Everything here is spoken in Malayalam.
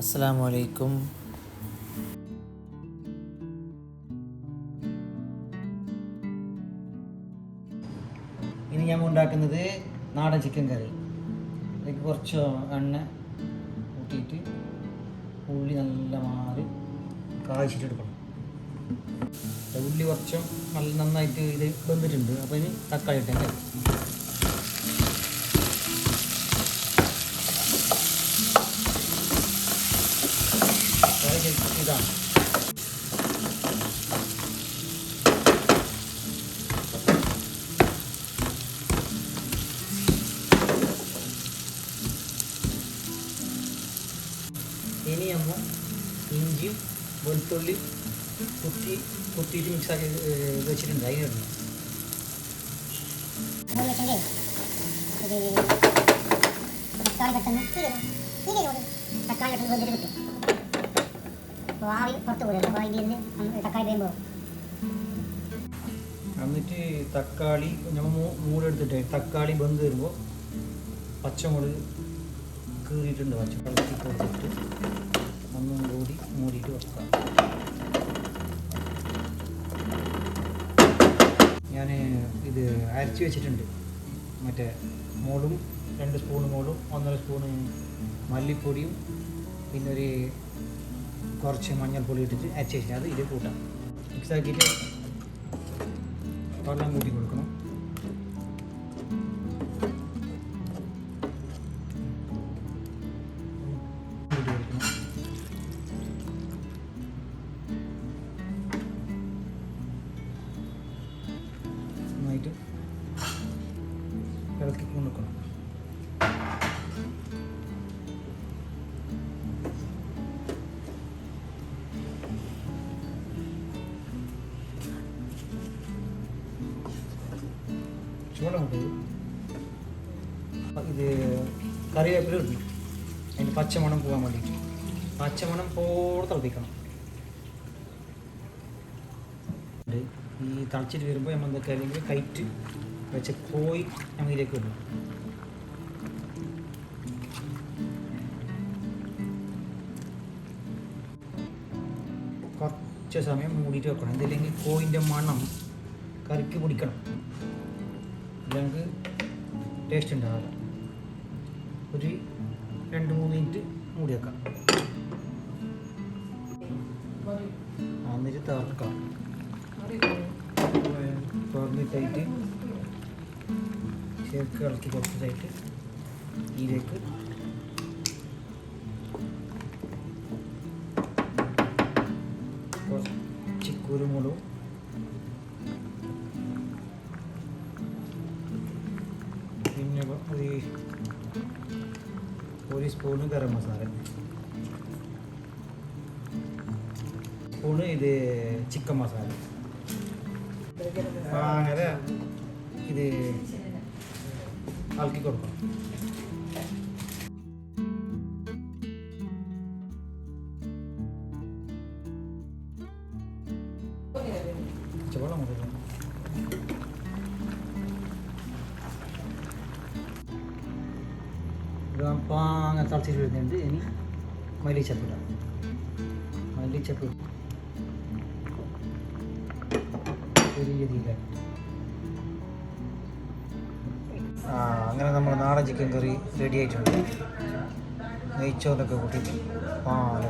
അസ്സലാമു അലൈക്കും ഇനി ഞാൻ ഉണ്ടാക്കുന്നത് നാടൻ ചിക്കൻ കറി അതിലേക്ക് കുറച്ച് എണ്ണ കൂട്ടിയിട്ട് ഉള്ളി നല്ല മാറി കാഴ്ചിട്ടെടുക്കണം ഉള്ളി കുറച്ച് നല്ല നന്നായിട്ട് ഇത് വെന്തിട്ടുണ്ട്. അപ്പോൾ ഇനി തക്കാളി ഇട്ടേക്കാം. ഇതാണ് ഇനി നമ്മൾ ഇഞ്ചിയും വെളുത്തുള്ളി കുത്തി കുത്തിയിട്ട് മിക്സാക്കി വെച്ചിട്ടുണ്ട്. അതിനിടണം തക്കാളി പെട്ടെന്ന് തക്കാളി പെട്ടെന്ന് വെന്തിട്ട് കിട്ടും. അപ്പോൾ ആവി പുറത്ത് പോരും അപ്പോൾ അതിന്റെ ഇതിന് തക്കാളി വരുമ്പോൾ എന്നിട്ട് തക്കാളി നമ്മൾ മൂടെടുത്തിട്ട് തക്കാളി ബന്ധ് വരുമ്പോൾ പച്ചമുളക് കീറിയിട്ടുണ്ട് പച്ചമുളക് കൊടുത്തിട്ട് ഒന്നും കൂടി മൂടിയിട്ട് വെക്കാം. ഞാൻ ഇത് അരച്ച് വെച്ചിട്ടുണ്ട്. മറ്റേ മോളും രണ്ട് സ്പൂൺ മോളും ഒന്നര സ്പൂണ് മല്ലിപ്പൊടിയും പിന്നൊരു കുറച്ച് മഞ്ഞൾപ്പൊടി ഇട്ടിട്ട് അരച്ച് വെച്ചിട്ട് അത് ഇതിൽ കൂട്ടാം. മിക്സ് ആക്കിയിട്ട് വെള്ളം കൂട്ടി കൊടുക്കണം. ഇത് കറിവേപ്പില ഇടണം അതിന് പച്ചമണം പോകാൻ വേണ്ടിയിട്ട് പച്ചമണം പോടെ തിളപ്പിക്കണം. ഈ തിളച്ചിട്ട് വരുമ്പോൾ നമ്മൾ എന്തൊക്കെ അല്ലെങ്കിൽ കൈറ്റ് വെച്ച കോയി ഇതിലേക്ക് ഇടണം കുറച്ച് സമയം മൂടിയിട്ട് വെക്കണം. എന്തില്ലെങ്കിൽ കോയിന്റെ മണം കറിക്ക് പിടിക്കണം. ഇല്ലെങ്കിൽ ടേസ്റ്റ് ഉണ്ടാവില്ല. ഒരു രണ്ട് മൂന്ന് മിനിറ്റ് മൂടി വെക്കാം. എന്നിട്ട് തകർക്കാം. തുറന്നിട്ടായിട്ട് ചേർക്ക് ഇളക്കി കൊടുത്തതായിട്ട് ഇതിലേക്ക് ഒരു ഒരു സ്പൂണ് ഗരം മസാല. സ്പൂണ് ഇത് ചിക്കൻ മസാല അങ്ങനെ ഇത് ഇളക്കി കൊടുക്കണം. പച്ചവെള്ളം അങ്ങനെ തിളച്ചിട്ട് വരുന്നുണ്ട് ഇനി മല്ലിച്ചപ്പ് ഇടാം മല്ലിച്ചപ്പ്. ചെറിയ തീയില ആ അങ്ങനെ നമ്മുടെ നാടൻ ചിക്കൻ കറി റെഡി ആയിട്ടുണ്ട്. നെയ്ച്ചോറൊക്കെ കൂട്ടിയിട്ട്. പാങ്ങ